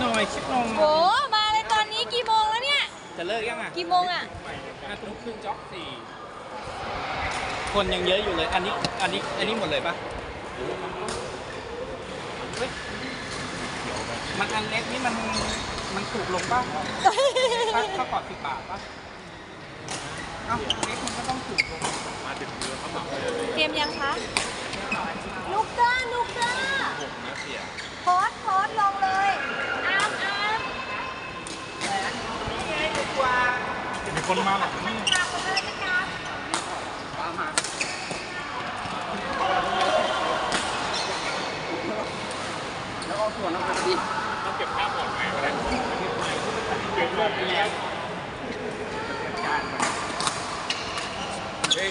หน่อยคิดลงโอ้มาเลยตอนนี้กี่โมงแล้วเนี่ย จะเลิกยังอะกี่โมงอะห้าทุ่มครึ่งจ็อกสี่คนยังเยอะอยู่เลย อันนี้ อันนี้ อันนี้หมดเลยปะมันอันเล็กนี่มัน มันถูกลงป่ะถ้าถ้ากอดสิบบาทป่ะเอ้าเล็กมันก็ต้องถูกลง มาดึงเรือเขาหมักเลยเตรียมยังคะนุกเกอร์นุกเกอร์ผมนะเสียโพสโพสลงเลย มีคนมาหรอนี่กลับมาเลยนะครับ ตามมาแล้วเอาส่วนน้ำมันดิต้องเก็บภาพก่อนไหมก็ได้เก็บลงไปแล้วเฮ้ย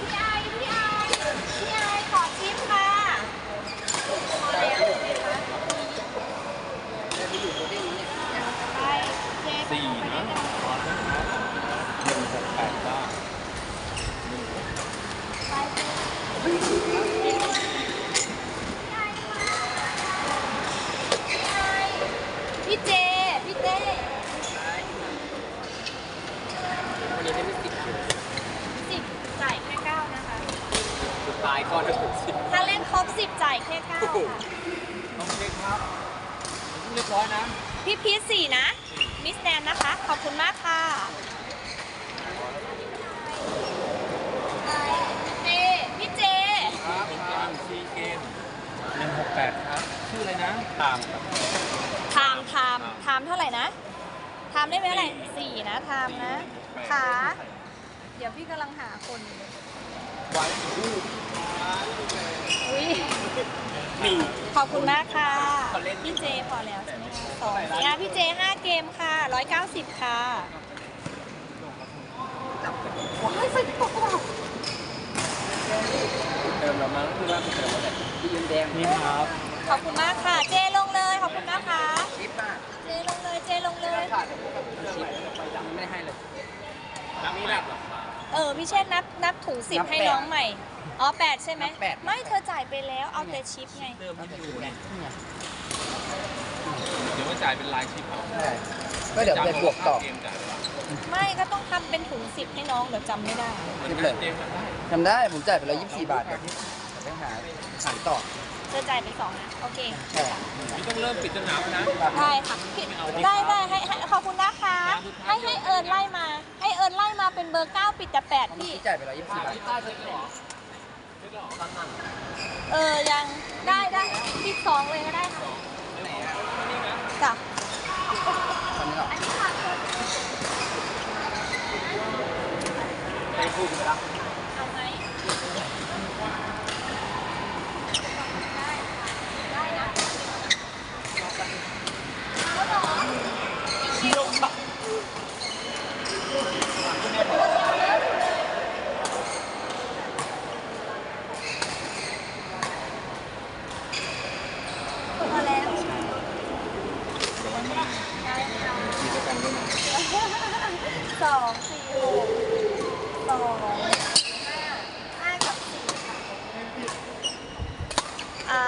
พี่ไอพี่ไอพี่ไอขอชิปค่ะพอแล้วใช่ไหมคะไปเจ๊ สี่ ไป นะ ด้วยกัน หนึ่งหกแปดเก้า ไปพี่เจ พี่เต้ วันนี้ได้ไม่ติดอยู่ สิบจ่ายแค่เก้านะคะ สุดท้ายก็ได้ถึงสิบ ถ้าเล่นครบสิบ จ่ายแค่เก้าค่ะน้องเล็กครับเรียบร้อยนะพี่พีชสี่นะ มิสแนนนะคะ ขอบคุณมากค่ะพี่เจพี่เจ ครับทางซีเกมหนึ่งหกแปดครับ ชื่ออะไรนะตามครับไทม์ไทม์ไทม์เท่าไหร่นะไทม์ได้ไหมอะไรสี่นะไทม์นะขาเดี๋ยวพี่กำลังหาคนอยู่ไว้คู่ อุ้ยนี่ขอบคุณมากค่ะเขาเล่นพี่เจพอแล้วใช่ไหมคะสองนะพี่เจห้าเกมค่ะร้อยเก้าสิบค่ะเติมเรามาคือว่าเติมมาแต่ที่ยืนแดงนี่ครับขอบคุณมากค่ะ เจลงเลยขอบคุณนะคะชิปอะเจลงเลยเจลงเลยขาดชิปไปดำไม่ให้เลยน้ำนี่แหละ เออพี่เชษนับนับถุงสิบนับให้แปดน้องใหม่ อ๋อแปดใช่ไหม นับแปด ไม่เธอจ่ายไปแล้วเอาแต่ชิปไงเติมที่อยู่เนี่ยเดี๋ยวว่าจ่ายเป็นลายชิปเอาใช่ก็เดี๋ยวไปบวกต่อเกมจ่ายไม่ก็ต้องทำเป็นถุงสิบให้น้องเดี๋ยวจำไม่ได้ เหมือนกันเกมมันได้ทำได้ผมจ่ายไปแล้ว24บาทเนี่ยแต่ไปหาหารต่อเธอจ่ายไปสองนะ โอเค ใช่นี่ต้องเริ่มปิดสนามนะ ได้ค่ะพี่ได้ได้ให้ให้ขอบคุณนะคะ ให้ให้เอิญไล่มา ให้เอิญไล่มาเป็นเบอร์เก้าปิดแต่แปดพี่ ที่จ่ายไปแล้ว24บาทเออ ยังได้ได้พี่สองเลยก็ได้ค่ะจ้ะตอนนี้หรออันนี้ค่ะไปคู่กันละ สองสี่หกสองห้าห้ากับสี่ค่ะอ่า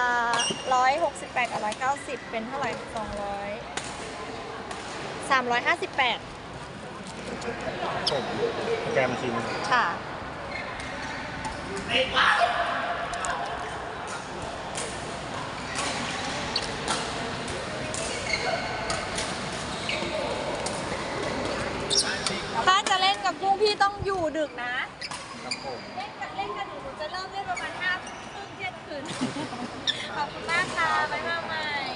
ร้อยหกสิบแปดกับร้อยเก้าสิบเป็นเท่าไหร่สองร้อยสามร้อยห้าสิบแปดผมแกมชิมค่ะ ดึกนะรับผมเล่นกันเล่นกันหนูจะเริ่มเล่นประมาณห้าทุ่มครึ่งเที่คืนขอบคุณมากค่ะไว้มาใหม่